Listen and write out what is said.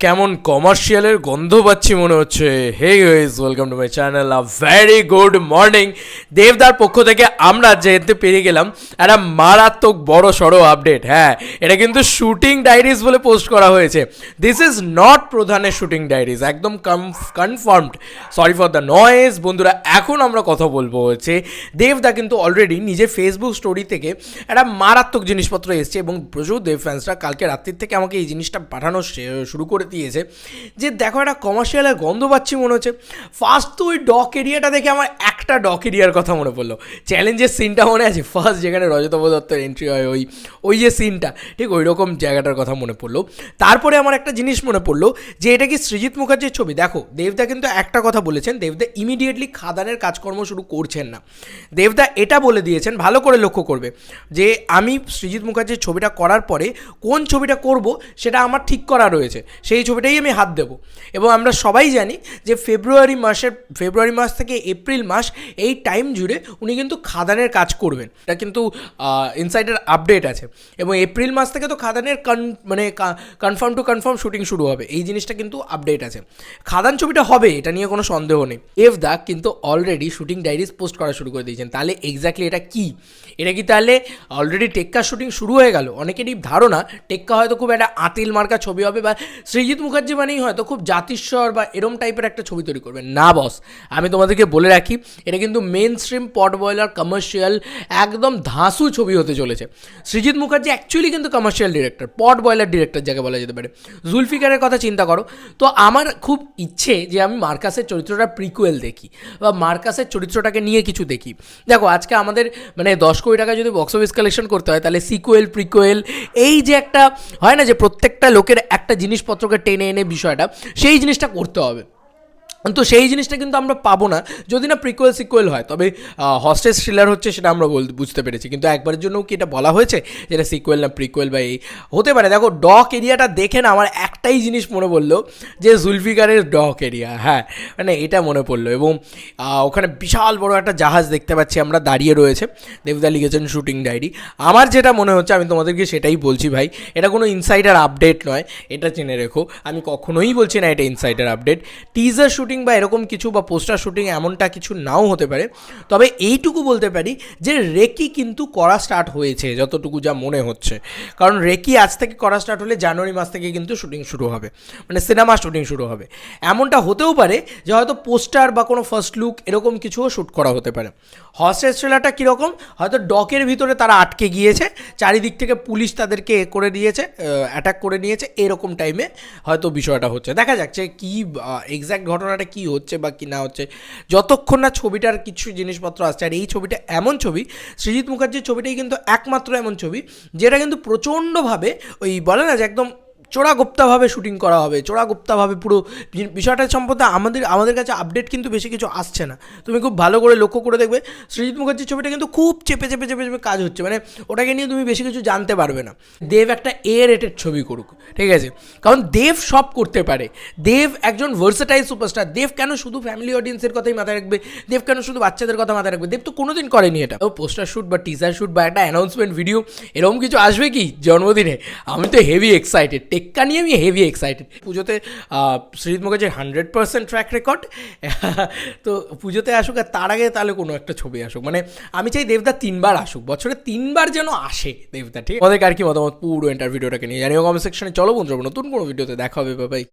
কেমন কমার্শিয়ালের গন্ধ পাচ্ছি মনে হচ্ছে। Hey guys welcome to my channel a very good morning দেবদার পক্ষ থেকে আমরা যেতে পেরে গেলাম একটা মারাত্মক বড় সড়ো আপডেট হ্যাঁ এটা কিন্তু শুটিং ডায়েরিজ বলে পোস্ট করা হয়েছে। দিস ইজ নট প্রধানের শুটিং ডায়েরিজ একদম confirmed sorry for the noise বন্ধুরা, এখন আমরা কথা বলব হচ্ছে, দেবদা কিন্তু অলরেডি নিজের ফেসবুক স্টোরি থেকে একটা মারাত্মক জিনিসপত্র এসছে এবং প্রচুর দেব ফ্যান্সরা কালকে রাত্রির থেকে আমাকে এই জিনিসটা পাঠানো শুরু করে দিয়েছে যে দেখো একটা কমার্শিয়ালের গন্ধ পাচ্ছি মনে হচ্ছে। ফার্স্ট তো ওই ডক এরিয়াটা দেখে আমার একটা ডক এরিয়ার কথা মনে পড়ল। চ্যালেঞ্জের সিনটা মনে আছে? ফার্স্ট যেখানে রজতব দত্তের এন্ট্রি হয়, ওই ওই যে সিনটা ঠিক ওই রকম জায়গাটার কথা মনে পড়ল। তারপরে আমার একটা জিনিস মনে পড়ল যে এটা কি সৃজিৎ মুখার্জির ছবি? দেখো, দেবদা কিন্তু একটা কথা বলেছেন, দেবদা ইমিডিয়েটলি খাদানের কাজকর্ম শুরু করছেন না। দেবদা এটা বলে দিয়েছেন, ভালো করে লক্ষ্য করবে, যে আমি সৃজিৎ মুখার্জির ছবিটা করার পরে কোন ছবিটা করব সেটা আমার ঠিক করা রয়েছে, সেই ছবিটাই আমি হাত দেবো। এবং আমরা সবাই জানি যে ফেব্রুয়ারি মাসের, ফেব্রুয়ারি মাস থেকে এপ্রিল মাস এই টাইম জুড়ে উনি কিন্তু খাদানের কাজ করবেন। এটা কিন্তু ইনসাইডের আপডেট আছে। এবং এপ্রিল মাস থেকে তো খাদানের কন মানে কনফার্ম টু কনফার্ম শুটিং শুরু হবে। এই জিনিসটা কিন্তু আপডেট আছে। খাদান ছবিটা হবে, এটা নিয়ে কোনো সন্দেহ নেই। এফ দা কিন্তু অলরেডি শুটিং ডায়েরিজ পোস্ট করা শুরু করে দিয়েছেন। তাহলে এক্স্যাক্টলি এটা কি? এটা কি তাহলে অলরেডি টেক্কা শুটিং শুরু হয়ে গেল? অনেকেরই ধারণা টেক্কা হয়তো খুব একটা আতিল মার্কা ছবি হবে বা সৃজিৎ মুখার্জি মানেই হয়তো খুব জাতিস্বর বা এরম টাইপের একটা ছবি তৈরি করবে। না বস আমি তোমাদেরকে বলে রাখি এটা কিন্তু মেন স্ট্রিম পট বয়লার কমার্শিয়াল একদম ধাঁসু ছবি হতে চলেছে। সৃজিৎ মুখার্জি অ্যাকচুয়ালি কিন্তু কমার্শিয়াল ডিরেক্টর পট বয়লার ডিরেক্টর যাকে বলা যেতে পারে। জুলফিকারের কথা চিন্তা করো। তো আমার খুব ইচ্ছে যে আমি মার্কাসের চরিত্রটা প্রিকুয়েল দেখি বা মার্কাসের চরিত্রটাকে নিয়ে কিছু দেখি। দেখো, আজকে আমাদের মানে দশ কোটি টাকা যদি বক্স অফিস কালেকশন করতে হয়, তাহলে সিকুয়েল প্রিকুয়েল এই যে একটা হয় না যে প্রত্যেকটা লোকের একটা জিনিসপত্রকে টেনে এনে বিষয়টা, সেই জিনিসটা করতে হবে। তো সেই জিনিসটা কিন্তু আমরা পাবো না। যদি না প্রিকুয়েল সিকুয়েল হয়, তবে হস্টেজ থ্রিলার হচ্ছে সেটা আমরা বুঝতে পেরেছি। কিন্তু একবারের জন্য কি এটা বলা হয়েছে? যেটা সিকুয়েল না প্রিকুয়েল বা এই, হতে পারে। দেখো ডক এরিয়াটা দেখে না আমার একটাই জিনিস মনে পড়ল, যে জুলফিকারের ডক এরিয়া হ্যাঁ মানে এটা মনে পড়ল। এবং ওখানে বিশাল বড় একটা জাহাজ দেখতে পাচ্ছি আমরা, দাঁড়িয়ে রয়েছে। দেবদা লিখেছেন শুটিং ডায়েরি আমার যেটা মনে হচ্ছে, আমি তোমাদেরকে সেটাই বলছি ভাই, এটা কোনো ইনসাইডার আপডেট নয়। এটা জেনে রেখো। আমি কখনোই বলছি না এটা ইনসাইডার আপডেট টিজার শুটিং বা এরকম কিছু বা পোস্টার শুটিং এমনটা কিছু নাও হতে পারে। তবে এইটুকু বলতে পারি যে রেকি কিন্তু করা স্টার্ট হয়েছে যতটুকু যা মনে হচ্ছে। কারণ রেকি আজ থেকে করা স্টার্ট হলে জানুয়ারি মাস থেকে কিন্তু শুটিং শুরু হবে। মানে সিনেমা শুটিং শুরু হবে। এমনটা হতেও পারে যে হয়তো পোস্টার বা কোনো ফার্স্ট লুক এরকম কিছুও শ্যুট করা হতে পারে। হর্সেস ট্রেলারটা কীরকম? হয়তো ডকের ভিতরে তারা আটকে গিয়েছে, চারিদিক থেকে পুলিশ তাদেরকে এ করে দিয়েছে অ্যাটাক করে নিয়েছে, এরকম টাইমে হয়তো বিষয়টা হচ্ছে। দেখা যাচ্ছে কি এক্স্যাক্ট ঘটনাটা কি হচ্ছে বা কি না হচ্ছে, যতক্ষণ না ছবিটার কিছু জিনিসপত্র আসছে, আর এই ছবিটা এমন ছবি সৃজিৎ মুখার্জির ছবিটাই কিন্তু একমাত্র এমন ছবি, যেটা কিন্তু প্রচণ্ডভাবে ওই বলে না যে একদম চোরাগুপ্তাভাবে শুটিং করা হবে, চোরাগুপ্তাভাবে পুরো বিষয়টা সম্পর্কে আমাদের আমাদের কাছে আপডেট কিন্তু বেশি কিছু আসছে না। তুমি খুব ভালো করে লক্ষ্য করে দেখবে সৃজিৎ মুখার্জির ছবিটা কিন্তু খুব চেপে চেপে চেপে চেপে কাজ হচ্ছে। মানে ওটাকে নিয়ে তুমি বেশি কিছু জানতে পারবে না। দেব একটা এ রেটেড ছবি করুক, ঠিক আছে? কারণ দেব সব করতে পারে। দেব একজন ভার্সেটাইল সুপারস্টার দেব কেন শুধু ফ্যামিলি অডিয়েন্সের কথাই মাথায় রাখবে? দেব কেন শুধু বাচ্চাদের কথা মাথায় রাখবে? দেব তো কোনোদিন করেনি এটা। ও পোস্টার শ্যুট বা টিজার শ্যুট বা একটা অ্যানাউন্সমেন্ট ভিডিও এরকম কিছু আসবে কি জন্মদিনে? আমি তো হেভি এক্সাইটেড টেক্কা নিয়ে আমি হেভি এক্সাইটেড পুজোতে সৃজিৎ মুখার্জির হান্ড্রেড পার্সেন্ট ট্র্যাক রেকর্ড তো পুজোতে আসুক আর তার আগে তাহলে কোনো একটা ছবি আসুক। মানে আমি চাই দেবদা তিনবার আসুক, বছরে তিনবার যেন আসে দেবদা, ঠিক? আমাদের আর কি মতামত পুরো এন্টার ভিডিওটাকে নিয়ে জানিও কমেন্ট সেকশনে চলো বন্ধুরা, নতুন কোনো ভিডিওতে দেখা হবে বাবাই